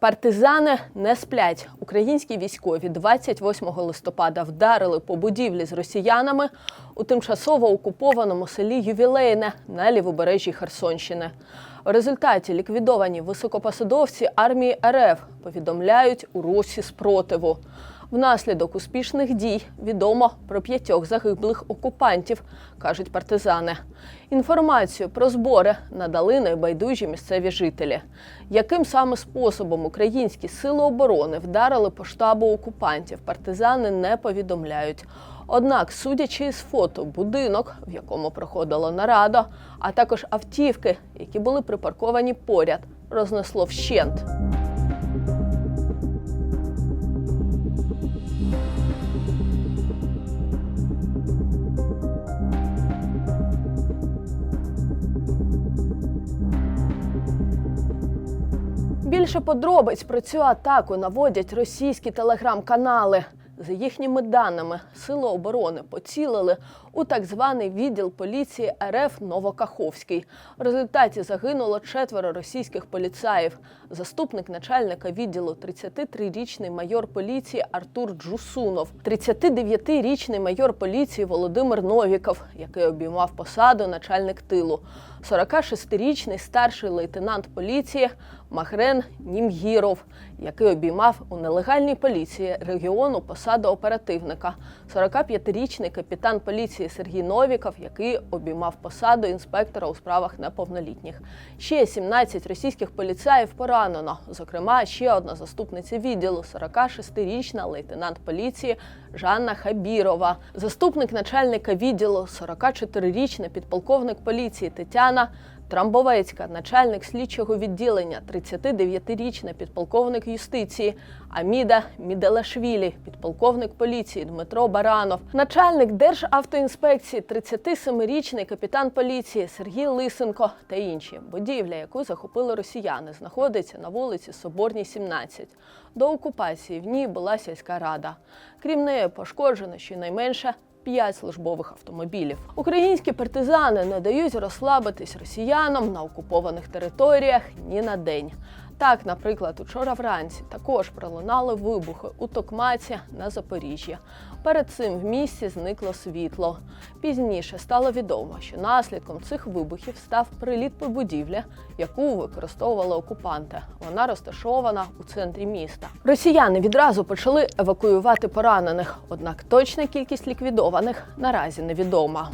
Партизани не сплять. Українські військові 28 листопада вдарили по будівлі з росіянами у тимчасово окупованому селі Ювілейне на лівобережжі Херсонщини. В результаті ліквідовані високопосадовці армії РФ повідомляють у русі спротиву. Внаслідок успішних дій відомо про п'ятьох загиблих окупантів, кажуть партизани. Інформацію про збори надали найбайдужі місцеві жителі. Яким саме способом українські сили оборони вдарили по штабу окупантів, партизани не повідомляють. Однак, судячи із фото, будинок, в якому проходила нарада, а також автівки, які були припарковані поряд, рознесло вщент. Більше подробиць про цю атаку наводять російські телеграм-канали. За їхніми даними, сили оборони поцілили у так званий відділ поліції РФ Новокаховський. В результаті загинуло четверо російських поліцаїв. Заступник начальника відділу 33-річний майор поліції Артур Джусунов, 39-річний майор поліції Володимир Новіков, який обіймав посаду начальник тилу, 46-річний старший лейтенант поліції Махрен Німгіров, який обіймав у нелегальній поліції регіону посаду оперативника, 45-річний капітан поліції Сергій Новіков, який обіймав посаду інспектора у справах неповнолітніх. Ще 17 російських поліцаїв поранено. Зокрема, ще одна заступниця відділу, 46-річна лейтенант поліції Жанна Хабірова, заступник начальника відділу, 44-річна підполковник поліції Тетяна. Трамбовецька, начальник слідчого відділення, 39-річна підполковник юстиції, Аміда Міделашвілі, підполковник поліції Дмитро Баранов, начальник Державтоінспекції, 37-річний капітан поліції Сергій Лисенко та інші. Будівля, яку захопили росіяни, знаходиться на вулиці Соборній, 17. До окупації в ній була сільська рада. Крім неї, пошкоджено щонайменше п'ять службових автомобілів. Українські партизани не дають розслабитись росіянам на окупованих територіях ні на день. Так, наприклад, учора вранці також пролунали вибухи у Токмаці на Запоріжжі. Перед цим в місті зникло світло. Пізніше стало відомо, що наслідком цих вибухів став приліт по будівлі, яку використовували окупанти. Вона розташована у центрі міста. Росіяни відразу почали евакуювати поранених, однак точна кількість ліквідованих наразі невідома.